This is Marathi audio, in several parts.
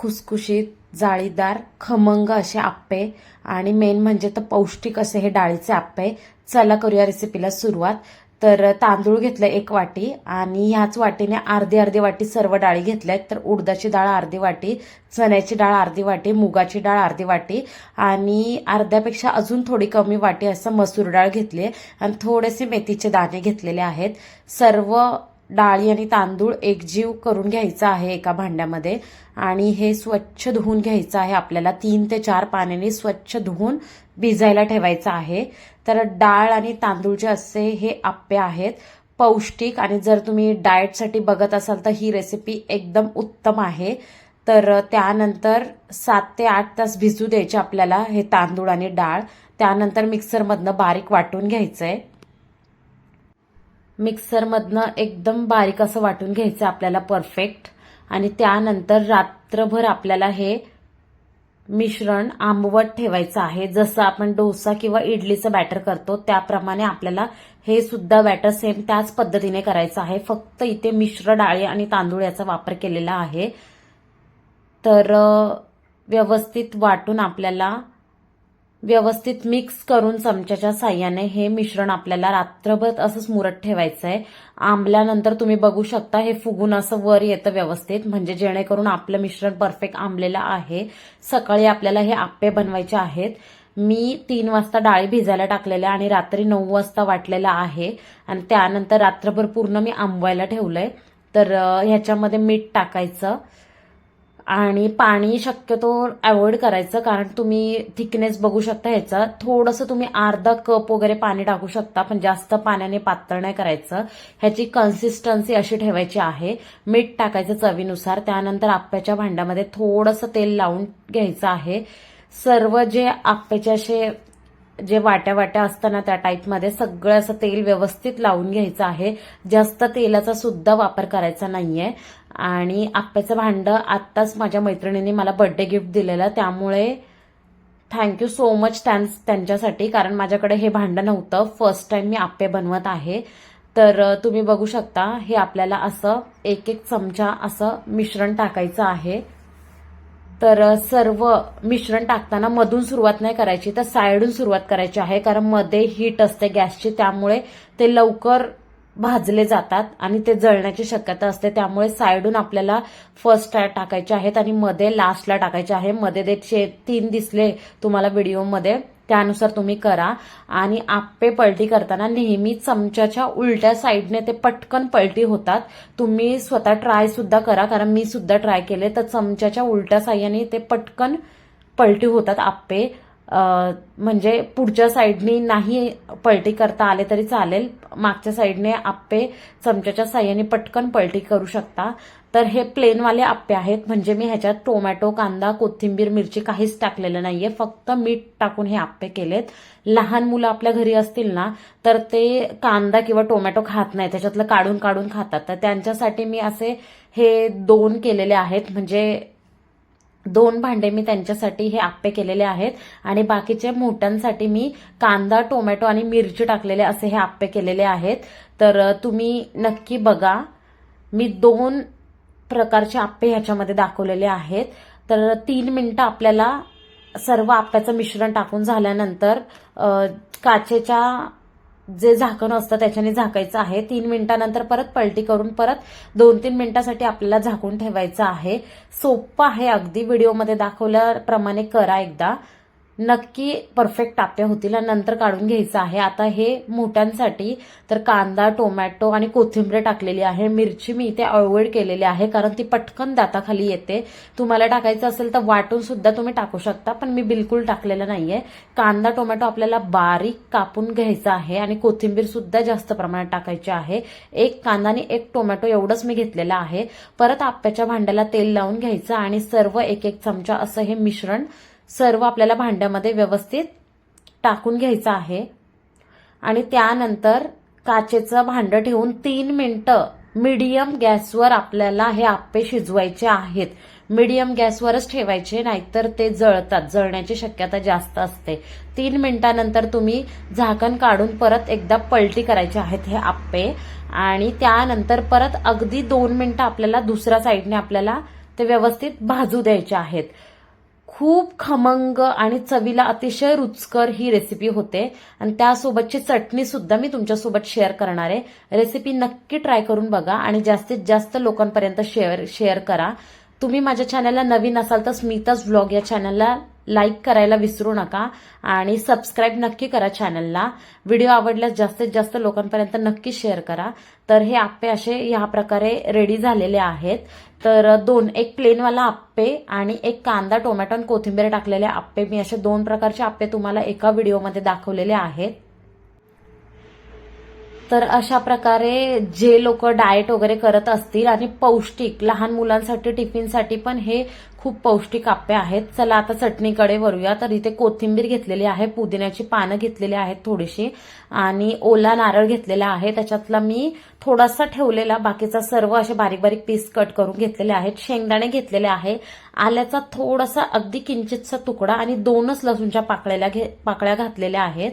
खुसखुशीत जाळीदार खमंग असे आप्पे. आणि मेन म्हणजे तर पौष्टिक असे हे डाळीचे आप्पे. चला करूया रेसिपीला सुरुवात. तर तांदूळ घेतलं एक वाटी. आणि ह्याच वाटीने अर्धी अर्धी वाटी सर्व डाळी घेतल्या तर उडदाची डाळ अर्धी वाटी चण्याची डाळ अर्धी वाटी मुगाची डाळ अर्धी वाटी. आणि अर्ध्यापेक्षा अजून थोडी कमी वाटी असं मसूर डाळ घेतली आणि थोडेसे मेथीचे दाणे घेतलेले आहेत. सर्व डाळी आणि तांदूळ एकजीव करून घ्यायचा आहे एका भांड्यामध्ये आणि हे स्वच्छ धुवून घ्यायचं आहे. आपल्याला तीन ते चार पाण्याने स्वच्छ धुवून भिजायला ठेवायचं आहे. तर डाळ आणि तांदूळ जे असे हे आप्पे आहेत. पौष्टिक आणि जर तुम्ही डाएटसाठी बघत असाल तर ही रेसिपी एकदम उत्तम आहे. तर त्यानंतर सात ते आठ तास भिजू द्यायचे आपल्याला हे तांदूळ आणि डाळ. त्यानंतर मिक्सरमधनं बारीक वाटून घ्यायचं आहे मिक्सरमधनं एकदम बारीक असं वाटून घ्यायचं आपल्याला परफेक्ट. आणि त्यानंतर रात्रभर आपल्याला हे मिश्रण आंबवट ठेवायचं आहे. जसं आपण डोसा किंवा इडलीचं बॅटर करतो त्याप्रमाणे आपल्याला हे सुद्धा बॅटर सेम त्याच पद्धतीने करायचं आहे. फक्त इथे मिश्र डाळी आणि तांदूळ याचा वापर केलेला आहे. तर व्यवस्थित वाटून आपल्याला व्यवस्थित मिक्स करून चमच्याच्या साह्याने हे मिश्रण आपल्याला रात्रभर असंच मुरत ठेवायचं आहे आंबल्यानंतर तुम्ही बघू शकता हे फुगून असं वर येतं व्यवस्थित. म्हणजे जेणेकरून आपलं मिश्रण परफेक्ट आंबलेलं आहे. सकाळी आपल्याला हे आप्पे बनवायचे आहेत. मी तीन वाजता डाळी भिजायला टाकलेल्या आणि रात्री नऊ वाजता वाटलेला आहे. आणि त्यानंतर रात्रभर पूर्ण मी आंबवायला ठेवलंय. तर ह्याच्यामध्ये मीठ टाकायचं. आणि पाणी शक्यतो अवॉइड करायचं कारण तुम्ही थिकनेस बघू शकता ह्याचा. थोडंसं तुम्ही अर्धा कप वगैरे पाणी टाकू शकता पण जास्त पाण्याने पातळ नाही करायचं. ह्याची कन्सिस्टन्सी अशी ठेवायची आहे. मीठ टाकायचं चवीनुसार त्यानंतर आप्याच्या भांड्यामध्ये थोडंसं तेल लावून घ्यायचं आहे. सर्व जे आप्याचे असे जे वाट्या वाट्या असताना त्या टाईपमध्ये सगळं असं तेल व्यवस्थित लावून घ्यायचं आहे. जास्त तेलाचा सुद्धा वापर करायचा नाहीये. आणि आप्याचं भांडं आत्ताच माझ्या मैत्रिणीने मला बर्थडे गिफ्ट दिलेलं. त्यामुळे थँक्यू सो मच त्यांस त्यांच्यासाठी. कारण माझ्याकडे हे भांडं नव्हतं. फर्स्ट टाइम मी आप्पे बनवत आहे. तर तुम्ही बघू शकता हे आपल्याला असं एक एक चमचा असं मिश्रण टाकायचं आहे. तर सर्व मिश्रण टाकताना मधून सुरुवात नाही करायची तर साईडून सुरुवात करायची आहे कारण मध्ये हीट असते गॅसची त्यामुळे ते लवकर भाजले जातात आणि ते जळण्याची शक्यता असते. त्यामुळे साईडून आपल्याला फर्स्ट टाकायचे आहेत आणि मध्ये लास्टला टाकायचे आहे. मध्ये ते शे- तीन दिसले तुम्हाला व्हिडिओमध्ये त्यानुसार तुम्ही करा. आणि आप्पे पलटी करताना नेहमी चमच्याच्या उलट्या साईडने ते पटकन पलटी होतात. तुम्ही स्वतः ट्राय सुद्धा करा कारण मी सुद्धा ट्राय केले. तर चमच्याच्या उलट्या साह्याने ते पटकन पलटी होतात आप्पे. म्हणजे पुढच्या साईडनी नाही पलटी करता आले तरी चालेल. मागच्या साईडने आप्पे चमच्याच्या साह्याने पटकन पलटी करू शकता. तर हे प्लेनवाले आप्पे आहेत. म्हणजे मी ह्याच्यात टोमॅटो कांदा कोथिंबीर मिरची काहीच टाकलेलं नाहीये. फक्त मीठ टाकून हे आप्पे केलेत. लहान मुलं आपल्या घरी असतील ना तर ते कांदा किंवा टोमॅटो खात नाही त्याच्यातलं काढून काढून खातात. तर त्यांच्यासाठी मी असे हे दोन केलेले आहेत. म्हणजे दोन भांडे मी त्यांच्यासाठी हे आप्पे केलेले आहेत आणि बाकीच्या मोठ्यांसाठी मी कांदा टोमॅटो आणि मिरची टाकलेले असे हे आप्पे केलेले आहेत. तर तुम्ही नक्की बघा. मी दोन प्रकारचे आप्पे ह्याच्यामध्ये दाखवलेले आहेत. तर तीन मिनटं आपल्याला सर्व आप्याचं मिश्रण टाकून झाल्यानंतर काचेच्या जे झाकण असतं त्याच्याने झाकायचं आहे. तीन मिनिटानंतर परत पलटी करून परत दोन तीन मिनिटासाठी आपल्याला झाकून ठेवायचं आहे. सोपं आहे अगदी व्हिडिओमध्ये दाखवल्याप्रमाणे करा एकदा. नक्की परफेक्ट टाप्या होतील आणि नंतर काढून घ्यायचं आहे. आता हे मोठ्यांसाठी तर कांदा टोमॅटो आणि कोथिंबीर टाकलेली आहे. मिरची मी इथे अळवड केलेली आहे कारण ती पटकन दाताखाली येते. तुम्हाला टाकायचं असेल तर वाटून सुद्धा तुम्ही टाकू शकता पण मी बिलकुल टाकलेलं नाहीये. कांदा टोमॅटो आपल्याला बारीक कापून घ्यायचा आहे आणि कोथिंबीर सुद्धा जास्त प्रमाणात टाकायची आहे. एक कांदा आणि एक टोमॅटो एवढंच मी घेतलेलं आहे. परत आप्याच्या भांड्याला तेल लावून घ्यायचं आणि सर्व एक एक चमचा असं हे मिश्रण सर्व आपल्याला भांड्यामध्ये व्यवस्थित टाकून घ्यायचं आहे. आणि त्यानंतर काचेचं भांडं ठेवून तीन मिनटं मीडियम गॅसवर आपल्याला हे आप्पे शिजवायचे आहेत. मीडियम गॅसवरच ठेवायचे नाहीतर ते जळतात जळण्याची शक्यता जास्त असते. तीन मिनिटानंतर तुम्ही झाकण काढून परत एकदा पलटी करायचे आहेत हे आप्पे. आणि त्यानंतर परत अगदी दोन मिनिटं आपल्याला दुसऱ्या साईडने आपल्याला ते व्यवस्थित भाजू द्यायचे आहेत. खूप खमंग आणि चवीला अतिशय रुचकर ही रेसिपी होते. आणि त्यासोबतची चटणी सुद्धा मी तुमच्यासोबत शेअर करणार आहे. रेसिपी नक्की ट्राय करून बघा आणि जास्तीत जास्त लोकांपर्यंत शेअर शेअर करा. तुम्ही माझ्या चॅनलला नवीन असाल तर स्मिताज व्लॉग या चॅनलला लाईक करायला विसरू नका आणि सबस्क्राईब नक्की करा चॅनलला. व्हिडिओ आवडल्यास जास्तीत जास्त लोकांपर्यंत नक्की शेअर करा. तर हे आप्पे असे ह्या प्रकारे रेडी झालेले आहेत. तर दोन एक प्लेनवाला आप्पे आणि एक कांदा टोमॅटो आणि कोथिंबीर टाकलेले आप्पे. मी असे दोन प्रकारचे आप्पे तुम्हाला एका व्हिडिओमध्ये दाखवलेले आहेत. तर अशा प्रकारे जे लोक डाएट वगैरे करत असतील आणि पौष्टिक लहान मुलांसाठी टिफिनसाठी पण हे खूप पौष्टिक आप्पे आहेत. चला आता चटणीकडे वरूया तर इथे कोथिंबीर घेतलेली आहे पुदिन्याची पानं घेतलेली आहेत थोडीशी आणि ओला नारळ घेतलेला आहे. त्याच्यातला मी थोडासा ठेवलेला बाकीचा सर्व असे बारीक बारीक पीस कट करून घेतलेले आहेत. शेंगदाणे घेतलेले आहे. आल्याचा थोडासा अगदी किंचितचा तुकडा आणि दोनच लसूणच्या पाकळ्याला घे पाकळ्या घातलेल्या आहेत.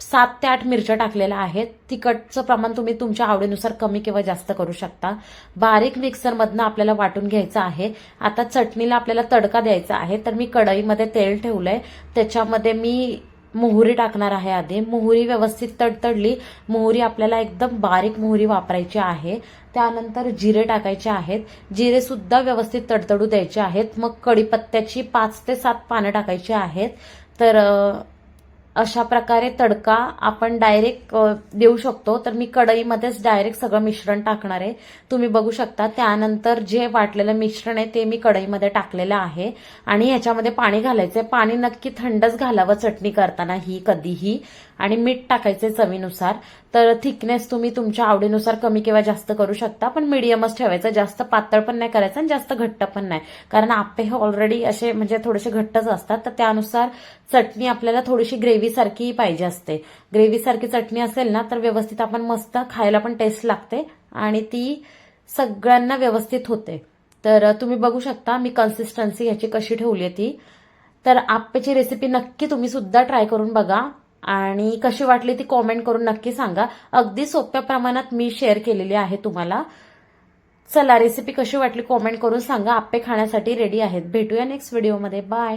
सात ते आठ मिरच्या टाकलेल्या आहेत. तिखटचं प्रमाण तुम्ही तुमच्या आवडीनुसार कमी किंवा जास्त करू शकता. बारीक मिक्सरमधनं आपल्याला वाटून घ्यायचं आहे. आता चटणीला आपल्याला तडका द्यायचा आहे. तर मी कढईमध्ये तेल ठेवलंय. त्याच्यामध्ये मी मोहरी टाकणार आहे आधी. मोहरी व्यवस्थित तडतडली. मोहरी आपल्याला एकदम बारीक मोहरी वापरायची आहे. त्यानंतर जिरे टाकायचे आहेत. जिरे सुद्धा व्यवस्थित तडतडू द्यायचे आहेत. मग कढीपत्त्याची पाच ते सात पानं टाकायची आहेत. तर अशा प्रकारे तडका आपण डायरेक्ट देऊ शकतो. तर मी कढईमध्येच डायरेक्ट सगळं मिश्रण टाकणार आहे. तुम्ही बघू शकता त्यानंतर जे वाटलेलं मिश्रण आहे ते मी कढईमध्ये टाकलेलं आहे. आणि ह्याच्यामध्ये पाणी घालायचंय. पाणी नक्की थंडच घालावं चटणी करताना ही कधीही. आणि मीठ टाकायचे चवीनुसार. तर थिकनेस तुम्ही तुमच्या आवडीनुसार कमी किंवा जास्त करू शकता. पण मिडियमच ठेवायचं. जास्त पातळ पण नाही करायचं आणि जास्त घट्ट पण नाही. कारण आप्पे हे ऑलरेडी असे म्हणजे थोडेसे घट्टच असतात. तर त्यानुसार चटणी आपल्याला थोडीशी ग्रेव्ही सारखी पाहिजे असते. ग्रेव्हीसारखी चटणी असेल ना तर व्यवस्थित आपण मस्त खायला पण टेस्ट लागते आणि ती सगळ्यांना व्यवस्थित होते. तर तुम्ही बघू शकता मी कन्सिस्टन्सी ह्याची कशी ठेवली आहे ती. तर आप्पेची रेसिपी नक्की तुम्ही सुद्धा ट्राय करून बघा आणि कशी वाटली ती कॉमेंट करून नक्की सांगा. अगदी सोप्या प्रमाणात मी शेअर केलेली आहे तुम्हाला. चला रेसिपी कशी वाटली कॉमेंट करून सांगा. आप्पे खाण्यासाठी रेडी आहेत. भेटूया नेक्स्ट व्हिडिओमध्ये बाय